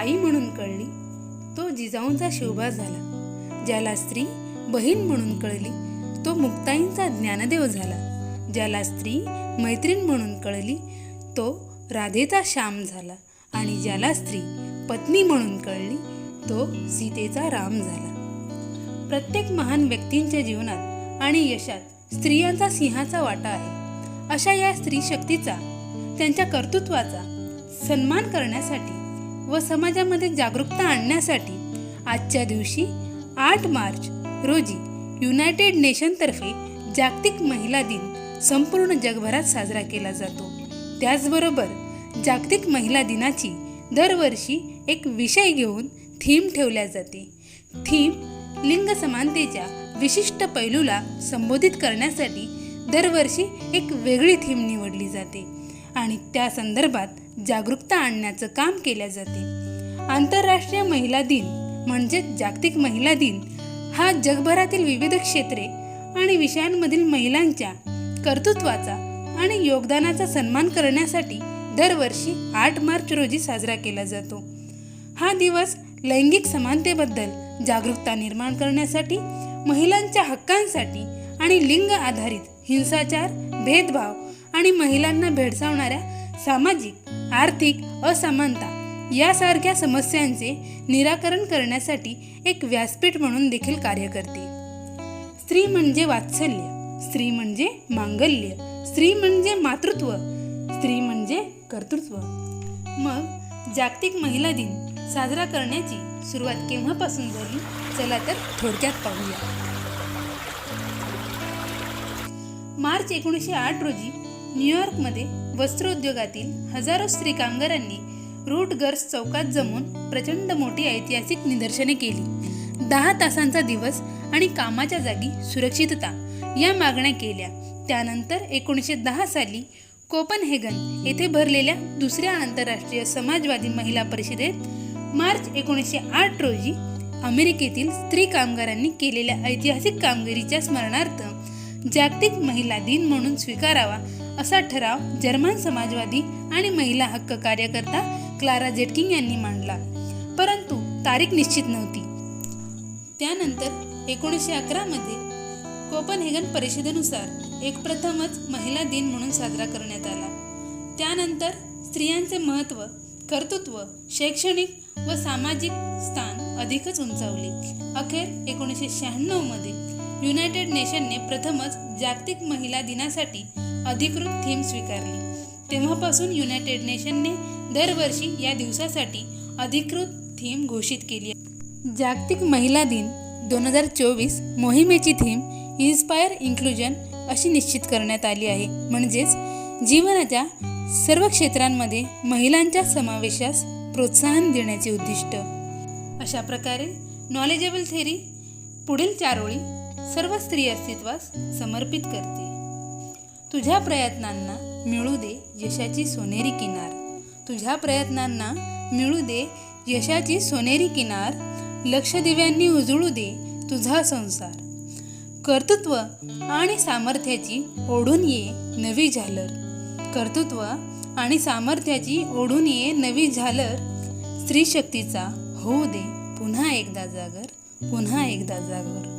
आई म्हणून कळली. तो जिजाऊंचा शोभा झाला. ज्याला स्त्री बहीण म्हणून कळली तो मुक्ताईंचा ज्ञानदेव झाला. ज्याला स्त्री मैत्रीण म्हणून कळली तो राधेचा श्याम झाला. आणि ज्याला स्त्री पत्नी म्हणून कळली तो सीतेचा राम झाला. प्रत्येक महान व्यक्तींच्या जीवनात आणि यशात स्त्रियांचा सिंहाचा वाटा आहे. अशा या स्त्री शक्तीचा त्यांच्या कर्तृत्वाचा सन्मान करण्यासाठी व समाजामध्ये जागरूकता आणण्यासाठी आजच्या दिवशी आठ मार्च रोजी युनायटेड नेशनतर्फे जागतिक महिला दिन संपूर्ण जगभरात साजरा केला जातो. त्याचबरोबर जागतिक महिला दिनाची दरवर्षी एक विषय घेऊन थीम ठेवल्या जाते. थीम लिंग समानतेच्या विशिष्ट पैलूला संबोधित करण्यासाठी दरवर्षी एक वेगळी थीम निवडली जाते. आणि त्या संदर्भात जागरूकता आणण्याचं काम केले जाते. आंतरराष्ट्रीय महिला दिन म्हणजे जागतिक महिला दिन हा जगभरातील विविध क्षेत्रे आणि विषयांमधील महिलांच्या कर्तृत्वाचा आणि योगदानाचा सन्मान करण्यासाठी दरवर्षी आठ मार्च रोजी साजरा केला जातो. हा दिवस लैंगिक समानतेबद्दल जागरूकता निर्माण करण्यासाठी महिलांच्या हक्कांसाठी आणि लिंग आधारित हिंसाचार भेदभाव आणि महिलांना भेडसावणाऱ्या सामाजिक आर्थिक असमानता यासारख्या समस्यांचे निराकरण करण्यासाठी एक व्यासपीठ म्हणून देखील कार्य करते. स्त्री म्हणजे वात्सल्य स्त्री म्हणजे मांगल्य स्त्री म्हणजे मातृत्व स्त्री म्हणजे कर्तृत्व. मग जागतिक महिला दिन साजरा करण्याची सुरुवात केव्हापासून झाली? चला तर थोडक्यात पाहूया. मार्च एकोणीसशे आठ रोजी न्यूयॉर्कमध्ये वस्त्रोद्योगातील हजारो स्त्री कामगारांनी रूट गर्स चौकात जमून प्रचंड मोठी ऐतिहासिक निदर्शने केली. दहा तासांचा दिवस आणि कामाच्या जागी सुरक्षितता या मागण्या केल्या. त्यानंतर एकोणीसशे दहा साली कोपनहेगन येथे भरलेल्या दुसऱ्या आंतरराष्ट्रीय समाजवादी महिला परिषदेत मार्च एकोणीसशे आठ रोजी अमेरिकेतील स्त्री कामगारांनी केलेल्या ऐतिहासिक कामगिरीच्या स्मरणार्थ जागतिक महिला दिन म्हणून स्वीकारावा असा ठराव जर्मन समाजवादी आणि महिला हक्क कार्यकर्ता क्लारा जेटकिंग यांनी मांडला. परंतु तारीख निश्चित नव्हती. त्यानंतर एकोणीसशे अकरामध्ये कोपनहेगन परिषदेनुसार एक प्रथमच महिला दिन म्हणून साजरा करण्यात आला. त्यानंतर स्त्रियांचे महत्त्व कर्तृत्व शैक्षणिक व सामाजिक स्थान अधिकच उंचावले. अखेर एकोणीसशे शहाण्णवमध्ये युनायटेड नेशनने प्रथमच जागतिक महिला दिनासाठी अधिकृत थीम स्वीकारली. तेव्हापासून युनायटेड नेशनने दरवर्षी या दिवसासाठी अधिकृत थीम घोषित केली आहे. जागतिक महिला दिन दोन हजार चोवीस मोहिमेची थीम इन्स्पायर इन्क्लुजन अशी निश्चित करण्यात आली आहे. म्हणजेच जीवनाच्या सर्व क्षेत्रांमध्ये महिलांच्या समावेशास प्रोत्साहन देण्याचे उद्दिष्ट. अशा प्रकारे नॉलेजेबल थेरी पुढील चार ओळी सर्व स्त्री अस्तित्वास समर्पित करते. तुझ्या प्रयत्नांना मिळू दे यशाची सोनेरी किनार. तुझ्या प्रयत्नांना मिळू दे यशाची सोनेरी किनार. लक्ष दिव्यांनी उजळू दे तुझा संसार. कर्तृत्व आणि सामर्थ्याची ओढून ये नवी झालर. कर्तृत्व आणि सामर्थ्याची ओढून ये नवी झालर. स्त्री शक्तीचा होऊ दे पुन्हा एकदा जागर पुन्हा एकदा जागर.